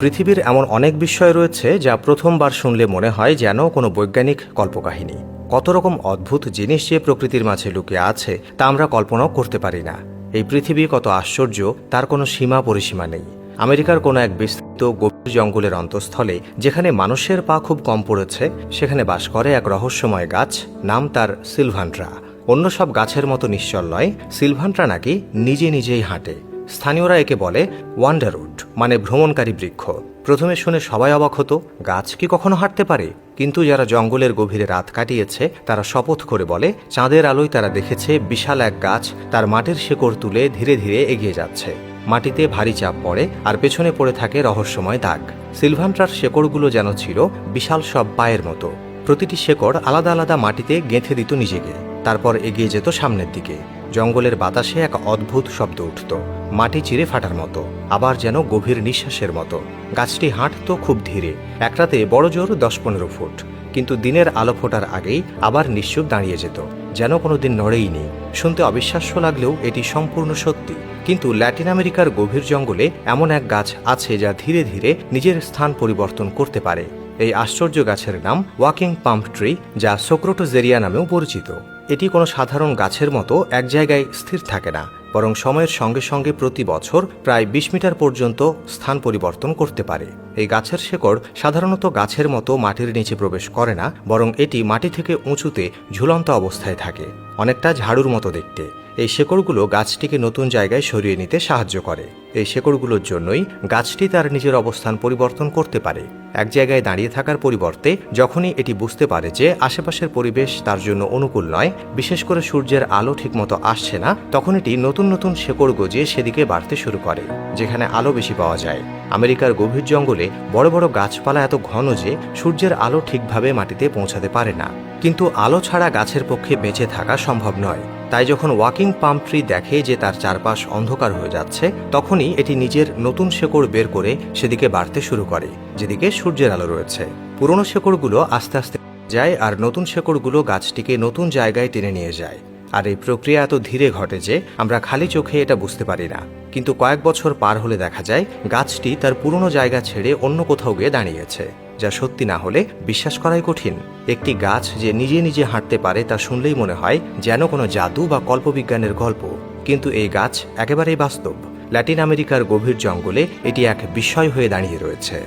পৃথিবীর এমন অনেক বিষয় রয়েছে যা প্রথমবার শুনলে মনে হয় যেন কোনো বৈজ্ঞানিক কল্পকাহিনী। কত রকম অদ্ভুত জিনিস যে প্রকৃতির মাঝে লুকিয়ে আছে, তা আমরা কল্পনাও করতে পারি না। এই পৃথিবী কত আশ্চর্য, তার কোনো সীমা পরিসীমা নেই। আমেরিকার কোনো এক বিস্তৃত গভীর জঙ্গলের অন্তঃস্থলে, যেখানে মানুষের পা খুব কম পড়েছে, সেখানে বাস করে এক রহস্যময় গাছ, নাম তার সিলভান্ট্রা অন্য সব গাছের মতো নিশ্চল নয় সিলভান্ট্রা নাকি নিজে নিজেই হাঁটে। স্থানীয়রা একে বলে ওয়ান্ডারউড মানে ভ্রমণকারী বৃক্ষ। প্রথমে শুনে সবাই অবাক হতো, গাছ কি কখনো হাঁটতে পারে? কিন্তু যারা জঙ্গলের গভীরে রাত কাটিয়েছে, তারা শপথ করে বলে, চাঁদের আলোয় তারা দেখেছে বিশাল এক গাছ, তার মাটির শেকড় তুলে ধীরে ধীরে এগিয়ে যাচ্ছে। মাটিতে ভারী চাপ পড়ে, আর পেছনে পড়ে থাকে রহস্যময় দাগ। সিলভান্ট্রার শেকড়গুলো যেন ছিল বিশাল সব পায়ের মতো। প্রতিটি শেকড় আলাদা আলাদা মাটিতে গেঁথে দিত নিজেকে। তারপর এগিয়ে যেত সামনের দিকে। জঙ্গলের বাতাসে এক অদ্ভুত শব্দ উঠত। মাটি চিরে ফাটার মতো, আবার যেন গভীর নিঃশ্বাসের মতো। গাছটি হাঁটত খুব ধীরে একরাতে বড় জোর দশ পনেরো ফুট। কিন্তু দিনের আলো ফোটার আগেই আবার নিশ্চুপ দাঁড়িয়ে যেত। যেন কোনোদিন নড়েই নেই শুনতে অবিশ্বাস্য লাগলেও এটি সম্পূর্ণ সত্যি। কিন্তু ল্যাটিন আমেরিকার গভীর জঙ্গলে এমন এক গাছ আছে যা ধীরে ধীরে নিজের স্থান পরিবর্তন করতে পারে। এই আশ্চর্য গাছের নাম ওয়াকিং পাম্প ট্রি, যা সোক্রোটোজেরিয়া নামেও পরিচিত। এটি কোনো সাধারণ গাছের মতো এক জায়গায় স্থির থাকে না, বরং সময়ের সঙ্গে সঙ্গে প্রতি বছর প্রায় বিশ মিটার পর্যন্ত স্থান পরিবর্তন করতে পারে। এই গাছের শেকড় সাধারণত গাছের মতো মাটির নিচে প্রবেশ করে না, বরং এটি মাটি থেকে উঁচুতে ঝুলন্ত অবস্থায় থাকে, অনেকটা ঝাড়ুর মতো দেখতে। এই শেকড়গুলো গাছটিকে নতুন জায়গায় সরিয়ে নিতে সাহায্য করে। এই শেকড়গুলোর জন্যই গাছটি তার নিজের অবস্থান পরিবর্তন করতে পারে। এক জায়গায় দাঁড়িয়ে থাকার পরিবর্তে যখনই এটি বুঝতে পারে যে আশেপাশের পরিবেশ তার জন্য অনুকূল নয়, বিশেষ করে সূর্যের আলো ঠিকমতো আসছে না, তখন এটি নতুন নতুন শেকড় গজিয়ে সেদিকে বাড়তে শুরু করে, যেখানে আলো বেশি পাওয়া যায়। আমেরিকার গভীর জঙ্গলে বড় বড় গাছপালা এত ঘন যে সূর্যের আলো ঠিকভাবে মাটিতে পৌঁছাতে পারে না। কিন্তু আলো ছাড়া গাছের পক্ষে বেঁচে থাকা সম্ভব নয়। তাই যখন ওয়াকিং পাম ট্রি দেখে যে তার চারপাশ অন্ধকার হয়ে যাচ্ছে, তখনই এটি নিজের নতুন শেকড় বের করে সেদিকে বাড়তে শুরু করে, যেদিকে সূর্যের আলো রয়েছে। পুরনো শেকড়গুলো আস্তে আস্তে যায় আর নতুন শেকড়গুলো গাছটিকে নতুন জায়গায় টেনে নিয়ে যায়। আর এই প্রক্রিয়া এত ধীরে ঘটে যে আমরা খালি চোখে এটা বুঝতে পারি না। কিন্তু কয়েক বছর পার হলে দেখা যায়, গাছটি তার পুরনো জায়গা ছেড়ে অন্য কোথাও গিয়ে দাঁড়িয়েছে। যা সত্যি না হলে বিশ্বাস করাই কঠিন। একটি গাছ যে নিজে নিজে হাঁটতে পারে তা শুনলেই মনে হয় যেন কোনো জাদু বা কল্পবিজ্ঞানের গল্প। কিন্তু এই গাছ একেবারেই বাস্তব। ল্যাটিন আমেরিকার গভীর জঙ্গলে এটি এক বিস্ময় হয়ে দাঁড়িয়ে রয়েছে।